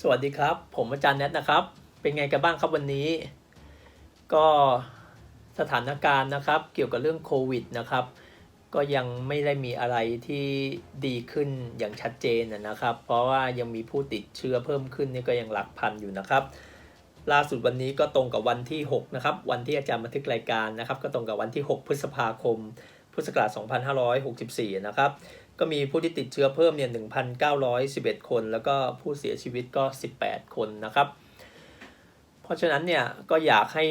สวัสดีครับ ผมอาจารย์แนทนะครับ เป็นไงกันบ้างครับวันนี้ ก็สถานการณ์นะครับ เกี่ยวกับเรื่องโควิดนะครับ ก็ยังไม่ได้มีอะไรที่ดีขึ้นอย่างชัดเจนนะครับ เพราะว่ายังมีผู้ติดเชื้อเพิ่มขึ้นนี่ก็ยังหลักพันอยู่นะครับ ล่าสุดวันนี้ก็ตรงกับวันที่ 6 นะครับ วันที่อาจารย์บันทึกรายการนะครับ ก็ตรงกับวันที่ 6 พฤษภาคม พุทธศักราช2564 นะครับ ก็มีผู้ที่ติดเชื้อเพิ่มเนี่ย1,911 คน แล้วก็ผู้เสียชีวิตก็ 18 คนนะครับ เพราะฉะนั้นเนี่ยก็อยากให้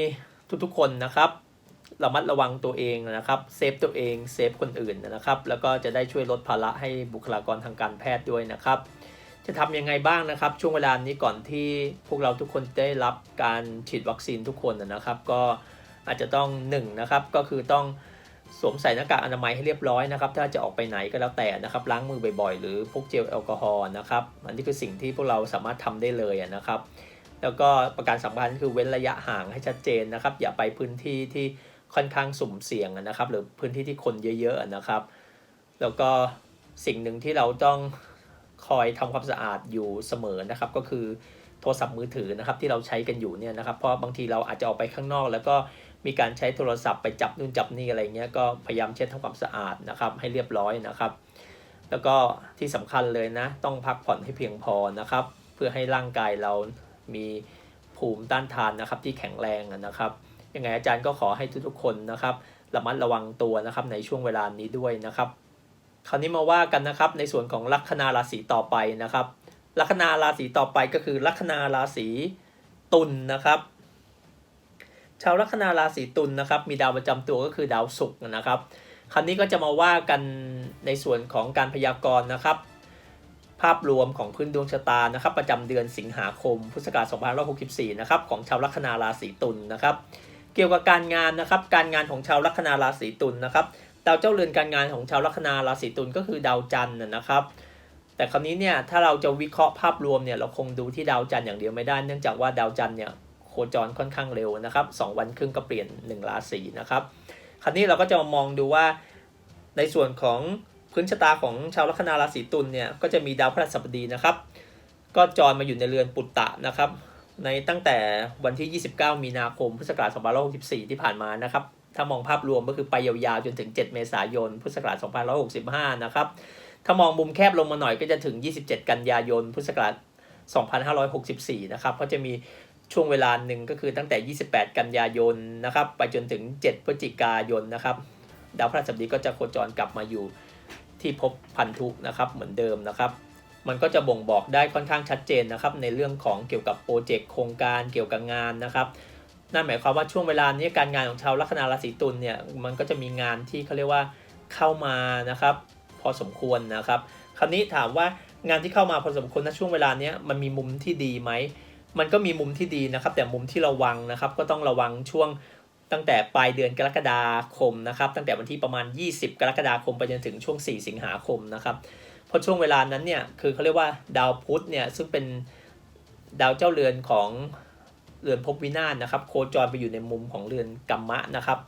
ทุกๆคนนะครับระมัดระวังตัวเองนะครับ เซฟตัวเอง เซฟคนอื่นนะครับ แล้วก็จะได้ช่วยลดภาระให้บุคลากรทางการแพทย์ด้วยนะครับ จะทำยังไงบ้างนะครับ ช่วงเวลานี้ก่อนที่พวกเราทุกคนได้รับการฉีดวัคซีนทุกคนนะครับ ก็อาจจะต้อง1นนะครับ ก็คือต้อง สวมใส่หน้ากากอนามัยให้เรียบร้อยนะครับ ถ้าจะออกไปไหนก็แล้วแต่นะครับ ล้างมือบ่อยๆ หรือพกเจลแอลกอฮอล์นะครับ อันนี้คือสิ่งที่พวกเราสามารถทำได้เลยนะครับ แล้วก็ประการสำคัญคือเว้นระยะห่างให้ชัดเจนนะครับ อย่าไปพื้นที่ที่ค่อนข้างสุ่มเสี่ยงนะครับ หรือพื้นที่ที่คนเยอะๆนะครับ แล้วก็สิ่งหนึ่งที่เราต้องคอยทำความสะอาดอยู่เสมอนะครับ ก็คือโทรศัพท์มือถือนะครับที่เราใช้กันอยู่เนี่ยนะครับ เพราะบางทีเราอาจจะออกไปข้างนอก แล้วก็ มีการใช้โทรศัพท์ไปจับนู่นจับนี่อะไรเงี้ยก็พยายามเช็ดทำความสะอาดนะครับ ให้เรียบร้อยนะครับ แล้วก็ที่สำคัญเลยนะ ต้องพักผ่อนให้เพียงพอนะครับ เพื่อให้ร่างกายเรามีภูมิต้านทานนะครับที่แข็งแรงนะครับยังไงอาจารย์ก็ขอให้ทุกๆคนนะครับระมัดระวังตัวนะครับในช่วงเวลานี้ด้วยนะครับ คราวนี้มาว่ากันนะครับในส่วนของลัคนาราศีต่อไปนะครับ ลัคนาราศีต่อไปก็คือลัคนาราศีตุลนนะครับ ชาวลัคนาราศีตุลนนะครับ มีดาวประจำตัวก็คือดาวศุกร์นะครับคราวนี้ก็จะมาว่ากันในส่วนของการพยากรณ์นะครับ ภาพรวมของพื้นดวงชะตานะครับ ประจำเดือนสิงหาคม พุทธศักราช2564 นะครับของชาวลัคนาราศีตุลนนะครับ เกี่ยวกับการงานนะครับ การงานของชาวลัคนาราศีตุลนนะครับดาวเจ้าเรือนการงานของชาวลัคนาราศีตุลก็คือดาวจันทร์นะครับ แต่คราวนี้เนี่ยถ้าเราจะวิเคราะห์ภาพรวมเนี่ยเราคงดูที่ดาวจันทร์อย่างเดียวไม่ได้ เนื่องจากว่าดาวจันทร์เนี่ย คจรค่อนข้างเร็วนะครับสองวันครึ่งก็เปลี่ยน 1 ราศีนะครับ คราวนี้เราก็จะมามองดูว่าในส่วนของพื้นชะตาของชาวลัคนาราศีตุลเนี่ยก็จะมีดาวพฤหัสบดีนะครับ ก็จรมาอยู่ในเรือนปุตตะนะครับ ในตั้งแต่วันที่ 29 มีนาคมพุทธศักราช2564 ที่ผ่านมานะครับ ถ้ามองภาพรวมก็คือไปยาวๆจนถึง 7 เมษายนพุทธศักราช2565 นะครับ ถ้ามองมุมแคบลงมาหน่อยก็จะถึง 27 กันยายนพุทธศักราช2564 นะครับก็จะมี ช่วงเวลาหนึ่งก็คือตั้งแต่ 28 กันยายนนะครับไปจนถึง 7 พฤศจิกายนนะครับดาวพฤหัสบดีก็จะโคจรกลับมาอยู่ที่ภพพันธุนะครับเหมือนเดิมนะครับ มันก็จะบ่งบอกได้ค่อนข้างชัดเจนนะครับ ในเรื่องของเกี่ยวกับโปรเจกต์โครงการเกี่ยวกับงานนะครับนั่นหมายความว่าช่วงเวลานี้การงานของชาวลัคนาราศีตุลเนี่ยมันก็จะมีงานที่เขาเรียกว่าเข้ามานะครับ พอสมควรนะครับ คราวนี้ถามว่างานที่เข้ามาพอสมควรณช่วงเวลานี้มันมีมุมที่ดีไหม มันก็มีมุมที่ดีนะครับ แต่มุมที่ระวังนะครับ ก็ต้องระวังช่วงตั้งแต่ปลายเดือนกรกฎาคมนะครับ ตั้งแต่วันที่ประมาณ 20 กรกฎาคมไปจนถึงช่วง 4 สิงหาคมนะครับเพราะช่วงเวลานั้นเนี่ยคือเขาเรียกว่าดาวพุธเนี่ยซึ่งเป็นดาวเจ้าเรือนของเรือนภพวินาศนะครับ โคจรไปอยู่ในมุมของเรือนกัมมะนะครับ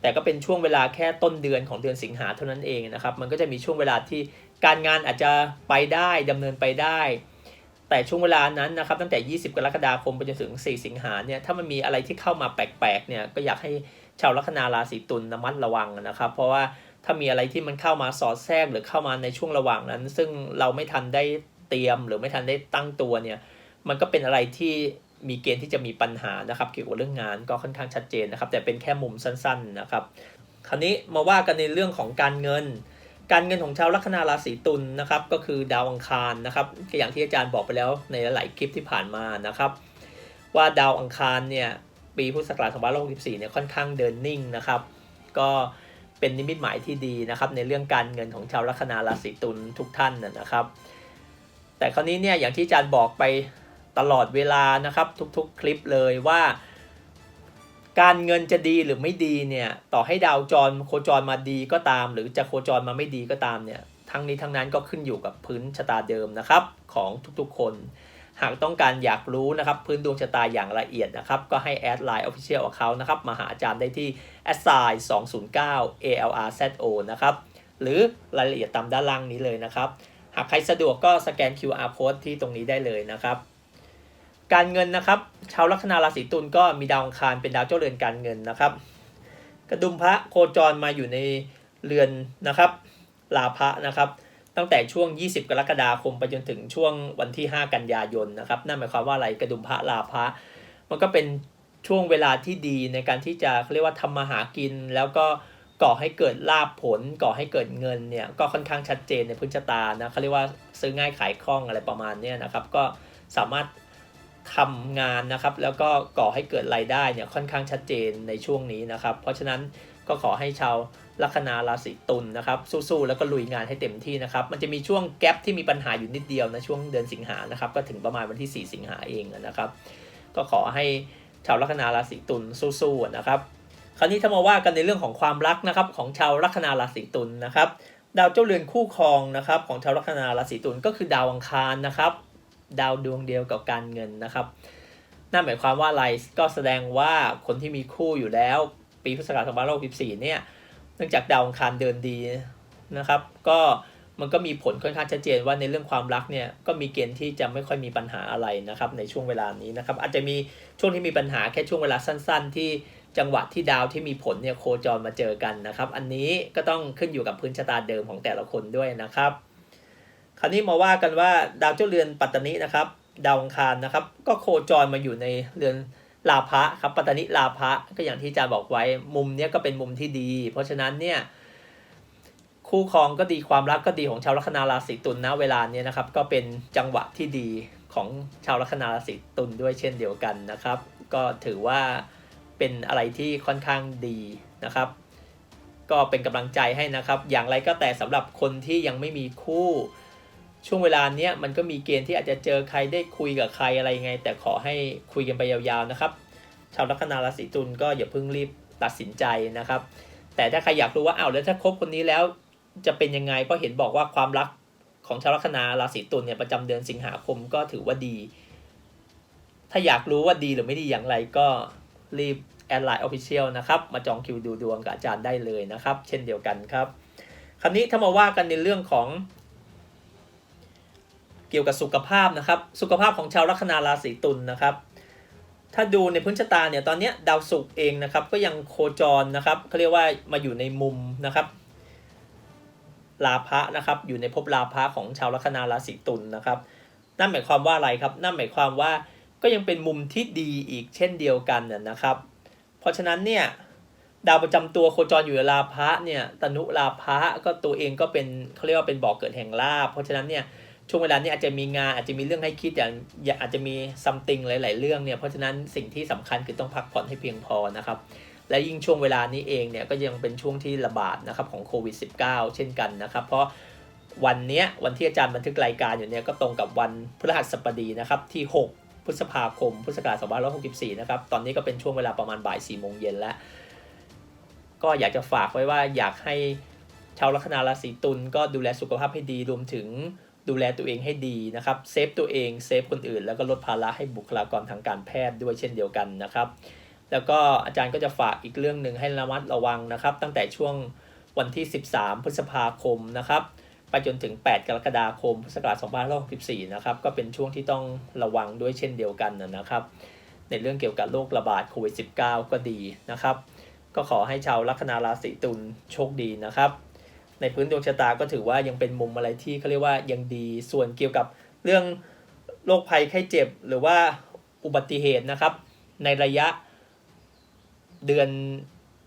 แต่ก็เป็นช่วงเวลาแค่ต้นเดือนของเดือนสิงหาเท่านั้นเองนะครับ มันก็จะมีช่วงเวลาที่การงานอาจจะไปได้ดำเนินไปได้ แต่ช่วงเวลานั้นนะครับตั้งแต่ 20 กรกฎาคมไปจนถึง 4 สิงหาเนี่ยถ้ามันมีอะไรที่เข้ามาแปลกๆเนี่ยก็อยากให้ชาวลัคนาราศีตุลระมัดระวังนะครับ เพราะว่าถ้ามีอะไรที่มันเข้ามาสอดแทรกหรือเข้ามาในช่วงระหว่างนั้น ซึ่งเราไม่ทันได้เตรียมหรือไม่ทันได้ตั้งตัวเนี่ยมันก็เป็นอะไรที่มีเกณฑ์ที่จะมีปัญหานะครับ เกี่ยวกับเรื่องงานก็ค่อนข้างชัดเจนนะครับ แต่เป็นแค่มุมสั้น ๆนะครับ คราวนี้มาว่ากันในเรื่องของการเงิน การเงินของชาวลัคนาราศีตุลนะครับก็คือดาวอังคารนะครับอย่างที่อาจารย์บอกไปแล้วในหลายคลิปที่ผ่านมานะครับ ว่าดาวอังคารเนี่ยปีพุทธศักราช2564เนี่ยค่อนข้างเดินนิ่งนะครับ ก็เป็นนิมิตหมายที่ดีนะครับ ในเรื่องการเงินของชาวลัคนาราศีตุลทุกท่านนะครับ แต่คราวนี้เนี่ยอย่างที่อาจารย์บอกไปตลอดเวลานะครับทุกๆคลิปเลยว่า การเงินจะดีหรือไม่ดีเนี่ย ต่อให้ดาวจรโคจรมาดีก็ตาม หรือจะโคจรมาไม่ดีก็ตามเนี่ย ทั้งนี้ทั้งนั้นก็ขึ้นอยู่กับพื้นชะตาเดิมนะครับ ของทุกๆคน หากต้องการอยากรู้นะครับ พื้นดวงชะตาอย่างละเอียดนะครับ ก็ให้แอดไลน์ Official Account นะครับ มาหาอาจารย์ได้ที่ a s s i 209 ALRZO นะครับ หรือรายละเอียดตามด้านล่างนี้เลยนะครับ หากใครสะดวกก็สแกน QR code ที่ตรงนี้ได้เลยนะครับ การเงินนะครับ ชาวลัคนาราศีตุลก็มีดาวอังคารเป็นดาวเจ้าเรือนการเงินนะครับ กระดุมพระโคจรมาอยู่ในเรือนนะครับลาภะนะครับ ตั้งแต่ช่วง 20 กรกฎาคมไปจนถึงช่วงวันที่ 5 กันยายนนะครับนั่นหมายความว่าอะไรกระดุมพระลาภะมันก็เป็นช่วงเวลาที่ดีในการที่จะเรียกว่าทำมาหากิน แล้วก็ก่อให้เกิดลาภผล ก่อให้เกิดเงินเนี่ยก็ค่อนข้างชัดเจนในพื้นชะตานะเขาเรียกว่าซื้อง่ายขายคล่องอะไรประมาณนี้นะครับ ก็สามารถ ทำงานนะครับ แล้วก็ก่อให้เกิดรายได้เนี่ยค่อนข้างชัดเจนในช่วงนี้นะครับ เพราะฉะนั้นก็ขอให้ชาวลัคนาราศีตุลนะครับ สู้ๆแล้วก็ลุยงานให้เต็มที่นะครับ มันจะมีช่วงแกลบที่มีปัญหาอยู่นิดเดียวนะช่วงเดือนสิงหานะครับ ก็ถึงประมาณวันที่ 4 สิงหาเองนะครับ ก็ขอให้ชาวลัคนาราศีตุลสู้ๆนะครับ คราวนี้ถ้ามาว่ากันในเรื่องของความรักนะครับของชาวลัคนาราศีตุลนะครับ ดาวเจ้าเรือนคู่ครองนะครับของชาวลัคนาราศีตุลก็คือดาวอังคารนะครับ ดาวดวงเดียวกับการเงินนะครับนั่นหมายความว่าอะไรก็แสดงว่าคนที่มีคู่อยู่แล้วปีพุทธศักราช2564เนี่ยเนื่องจากดาวอังคารเดินดีนะครับ ก็มันก็มีผลค่อนข้างชัดเจนว่าในเรื่องความรักเนี่ยก็มีเกณฑ์ที่จะไม่ค่อยมีปัญหาอะไรนะครับในช่วงเวลานี้นะครับอาจจะมีช่วงที่มีปัญหาแค่ช่วงเวลาสั้น ๆ ที่จังหวะที่ดาวที่มีผลเนี่ยโคจรมาเจอกันนะครับ อันนี้ก็ต้องขึ้นอยู่กับพื้นชะตาเดิมของแต่ละคนด้วยนะครับ คราวนี้มาว่ากันว่าดาวเจ้าเรือนปัตตานีนะครับดาวอังคารนะครับ ก็โคจรมาอยู่ในเรือนลาภะครับปัตตานีลาภะก็อย่างที่อาจารย์บอกไว้มุมเนี้ยก็เป็นมุมที่ดี เพราะฉะนั้นเนี่ยคู่ครองก็ดีความรักก็ดีของชาวลัคนาราศีตุลนะเวลาเนี้ยนะครับ ก็เป็นจังหวะที่ดีของชาวลัคนาราศีตุลด้วยเช่นเดียวกันนะครับ ก็ถือว่าเป็นอะไรที่ค่อนข้างดีนะครับ ก็เป็นกำลังใจให้นะครับ อย่างไรก็แต่สำหรับคนที่ยังไม่มีคู่ ช่วงเวลาเนี้ยมันก็มีเกณฑ์ที่อาจจะเจอใครได้คุยกับใครอะไรไง แต่ขอให้คุยกันไปยาวๆนะครับ ชาวลัคนาราศีตุลก็อย่าเพิ่งรีบตัดสินใจนะครับ แต่ถ้าใครอยากรู้ว่าอ้าวแล้วถ้าคบคนนี้แล้วจะเป็นยังไงเพราะเห็นบอกว่าความรักของชาวลัคนาราศีตุลเนี่ยประจำเดือนสิงหาคมก็ถือว่าดี ถ้าอยากรู้ว่าดีหรือไม่ดีอย่างไรก็รีบแอดไลน์ออฟฟิเชียลนะครับ มาจองคิวดูดวงกับอาจารย์ได้เลยนะครับ เช่นเดียวกันครับ คราวนี้ถ้ามาว่ากันในเรื่องของ กี่ยวกับสุขภาพนะครับ สุขภาพของชาวลัคนาราศีตุลนะครับ ถ้าดูในพื้นชะตาเนี่ยตอนนี้ดาวศุกร์เองนะครับ ก็ยังโคจรนะครับเขาเรียกว่ามาอยู่ในมุมนะครับลาภะนะครับ อยู่ในภพลาภะของชาวลัคนาราศีตุลนะครับ นั่นหมายความว่าอะไรครับ นั่นหมายความว่าก็ยังเป็นมุมที่ดีอีกเช่นเดียวกันน่ะนะครับ เพราะฉะนั้นเนี่ยดาวประจำตัวโคจรอยู่ในลาภะเนี่ยตนุลาภะก็ตัวเองก็เป็นเขาเรียกว่าเป็นบ่อกเกิดแห่งลาภเพราะฉะนั้นเนี่ย ช่วงเวลานี้อาจจะมีงานอาจจะมีเรื่องให้คิดอย่างอาจจะมีซัมติงหลาย ๆ เรื่องเนี่ยเพราะฉะนั้นสิ่งที่สำคัญคือต้องพักผ่อนให้เพียงพอนะครับและยิ่งช่วงเวลานี้เองเนี่ยก็ยังเป็นช่วงที่ระบาดนะครับของโควิด -19 เช่นกันนะครับเพราะวันเนี้ยวันที่อาจารย์บันทึกรายการอยู่เนี่ยก็ตรงกับวันพฤหัสบดีนะครับที่ 6 พฤษภาคม พุทธศักราช2564 นะครับตอนนี้ก็เป็นช่วงเวลาประมาณบ่าย4โมงเย็นแล้ว ก็อยากจะฝากไว้ว่าอยากให้ชาวลัคนาราศีตุลก็ดูแลสุขภาพให้ดีรวมถึง ดูแลตัวเองให้ดีนะครับเซฟตัวเองเซฟคนอื่น แล้วก็ลดภาระให้บุคลากรทางการแพทย์ด้วยเช่นเดียวกันนะครับ แล้วก็อาจารย์ก็จะฝากอีกเรื่องหนึ่งให้ระมัดระวังนะครับ ตั้งแต่ช่วงวันที่ 13 พฤษภาคมนะครับไปจนถึง 8 กรกฎาคมพุทธศักราช2564นะครับก็เป็นช่วงที่ต้องระวังด้วยเช่นเดียวกันนะครับ ในเรื่องเกี่ยวกับโรคระบาดโควิด -19 ก็ดีนะครับ ก็ขอให้ชาวลัคนาราศีตุลโชคดีนะครับ ในพื้นดวงชะตาก็ถือว่ายังเป็นมุมอะไรที่เขาเรียกว่ายังดีส่วนเกี่ยวกับเรื่องโรคภัยไข้เจ็บ หรือว่าอุบัติเหตุนะครับ ในระยะเดือน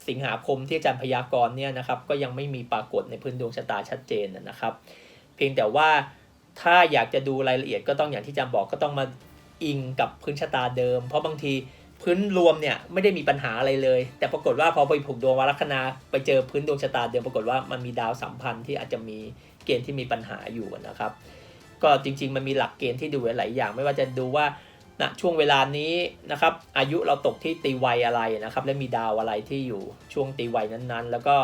สิงหาคมที่อาจารย์พยากรณ์เนี่ยนะครับก็ยังไม่มีปรากฏในพื้นดวงชะตาชัดเจนนะครับ เพียงแต่ว่าถ้าอยากจะดูรายละเอียดก็ต้องอย่างที่อาจารย์บอกก็ต้องมาอิงกับพื้นชะตาเดิม เพราะบางที พื้นรวมเนี่ยไม่ได้มีปัญหาอะไรเลย แต่ปรากฏว่าพอไปผูกดวงวาลัคนา ไปเจอพื้นดวงชะตาเดิมปรากฏว่ามันมีดาวสัมพันธ์ที่อาจจะมีเกณฑ์ที่มีปัญหาอยู่นะครับ ก็จริง ๆ มันมีหลักเกณฑ์ที่ดูหลายอย่าง ไม่ว่าจะดูว่าณช่วงเวลานี้นะครับอายุเราตกที่ตีวัยอะไรนะครับ และมีดาวอะไรที่อยู่ช่วงตีวัยนั้นๆ แล้วก็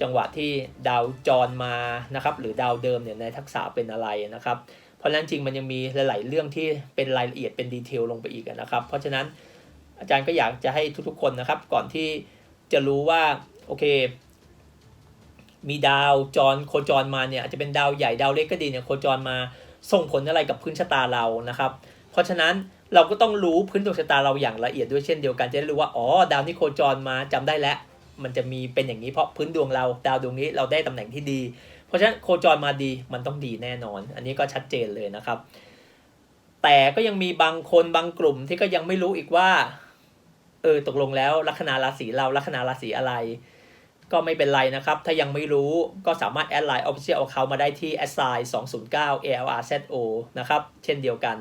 จังหวะที่ดาวจรมานะครับ หรือดาวเดิมเนี่ยในทักษะเป็นอะไรนะครับ เพราะฉะนั้นจริงมันยังมีหลาย ๆ เรื่องที่เป็นรายละเอียดเป็นดีเทลลงไปอีกนะครับ เพราะฉะนั้น อาจารย์ก็อยากจะให้ทุกๆคนนะครับ ก่อนที่จะรู้ว่าโอเค มีดาวจรโคจรมาเนี่ยอาจจะเป็นดาวใหญ่ดาวเล็กก็ดีเนี่ยโคจรมาส่งผลอะไรกับพื้นชะตาเรานะครับ เพราะฉะนั้นเราก็ต้องรู้พื้นดวงชะตาเราอย่างละเอียดด้วยเช่นเดียวกันจะได้รู้ว่าอ๋อดาวนี้โคจรมาจำได้แล้วมันจะมีเป็นอย่างนี้เพราะพื้นดวงเราดาวดวงนี้เราได้ตำแหน่งที่ดี เพราะฉะนั้นโคจรมาดีมันต้องดีแน่นอน อันนี้ก็ชัดเจนเลยนะครับ แต่ก็ยังมีบางคนบางกลุ่มที่ก็ยังไม่รู้อีกว่า เออตกลงแล้วลัคนาราศีเราลัคนาราศีอะไร ก็ไม่เป็นไรนะครับ ถ้ายังไม่รู้ก็สามารถแอดไลน์ Official Account มาได้ที่ a s s i g n 209 ALRZO นะครับ เช่นเดียวกัน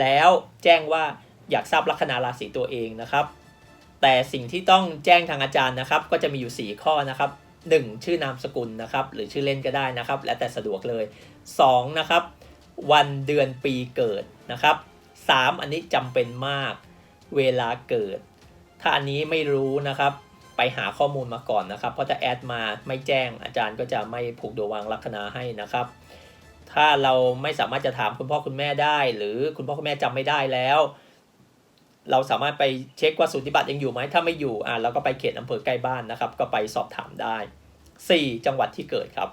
แล้วแจ้งว่าอยากทราบลัคนาราศีตัวเองนะครับ แต่สิ่งที่ต้องแจ้งทางอาจารย์นะครับ ก็จะมีอยู่ 4 ข้อนะครับ 1. ชื่อนามสกุลนะครับ หรือชื่อเล่นก็ได้นะครับ แล้วแต่สะดวกเลย 2. นะครับ วันเดือนปีเกิดนะครับ 3. อันนี้จำเป็นมาก เวลาเกิด ถ้าอันนี้ไม่รู้นะครับไปหาข้อมูลมาก่อนนะครับเพราะถ้าแอดมาไม่แจ้งอาจารย์ก็จะไม่ผูกดวงวางลัคนาให้นะครับ ถ้าเราไม่สามารถจะถามคุณพ่อคุณแม่ได้ หรือคุณพ่อคุณแม่จำไม่ได้แล้วเราสามารถไปเช็คว่าสูติบัตรยังอยู่ไหมถ้าไม่อยู่อ่าเราก็ไปเขตอำเภอใกล้บ้านนะครับ ก็ไปสอบถามได้ 4. จังหวัดที่เกิดครับ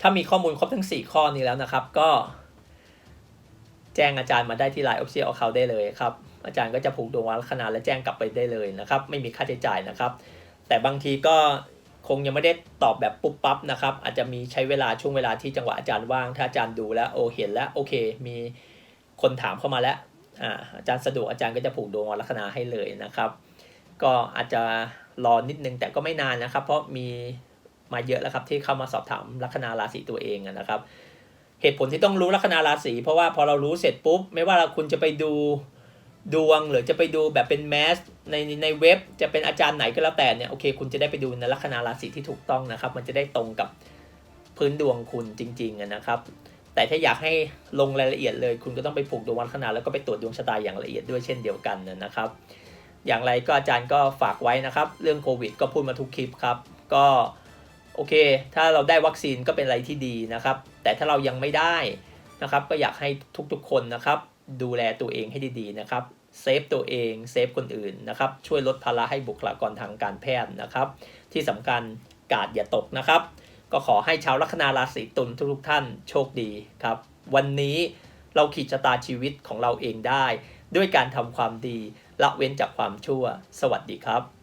ถ้ามีข้อมูลครบทั้ง 4 ข้อนี้แล้วนะครับ ก็ แจ้งอาจารย์มาได้ที่ไลน์ Official Account ได้เลยครับ อาจารย์ก็จะผูกดวงวันลัคนาและแจ้งกลับไปได้เลยนะครับ ไม่มีค่าใช้จ่ายนะครับ แต่บางทีก็คงยังไม่ได้ตอบแบบปุ๊บปั๊บนะครับ อาจจะมีใช้เวลาช่วงเวลาที่จังหวะอาจารย์ว่าง ถ้าอาจารย์ดูแล้วโอเห็นแล้วโอเค มีคนถามเข้ามาแล้วอ่าอาจารย์สะดวกอาจารย์ก็จะผูกดวงวันลัคนาให้เลยนะครับ ก็อาจจะรอนิดนึงแต่ก็ไม่นานนะครับ เพราะมีมาเยอะแล้วครับที่เข้ามาสอบถามลัคนาราศีตัวเองนะครับ เหตุผลที่ต้องรู้ลัคนาราศีเพราะว่าพอเรารู้เสร็จปุ๊บไม่ว่าคุณจะไปดู ดวงหรือจะไปดูแบบเป็นแมสในในเว็บจะเป็นอาจารย์ไหนก็แล้วแต่เนี่ยโอเคคุณจะได้ไปดูในลัคนาราศีที่ถูกต้องนะครับ มันจะได้ตรงกับพื้นดวงคุณจริงๆนะครับ แต่ถ้าอยากให้ลงรายละเอียดเลย คุณก็ต้องไปผูกดวงวันลัคนาแล้วก็ไปตรวจดวงชะตาอย่างละเอียดด้วยเช่นเดียวกันนะครับ อย่างไรก็อาจารย์ก็ฝากไว้นะครับ เรื่องโควิด ก็พูดมาทุกคลิปครับ ก็โอเค ถ้าเราได้วัคซีนก็เป็นอะไรที่ดีนะครับ แต่ถ้าเรายังไม่ได้นะครับ ก็อยากให้ทุกๆคนนะครับ ดูแลตัวเองให้ดีๆนะครับ เซฟตัวเองเซฟคนอื่นนะครับ ช่วยลดภาระให้บุคลากรทางการแพทย์นะครับ ที่สำคัญกาดอย่าตกนะครับ ก็ขอให้ชาวลัคนาราศีตุลทุกท่านโชคดีครับ วันนี้เราขีดชะตาชีวิตของเราเองได้ ด้วยการทำความดีละเว้นจากความชั่ว สวัสดีครับ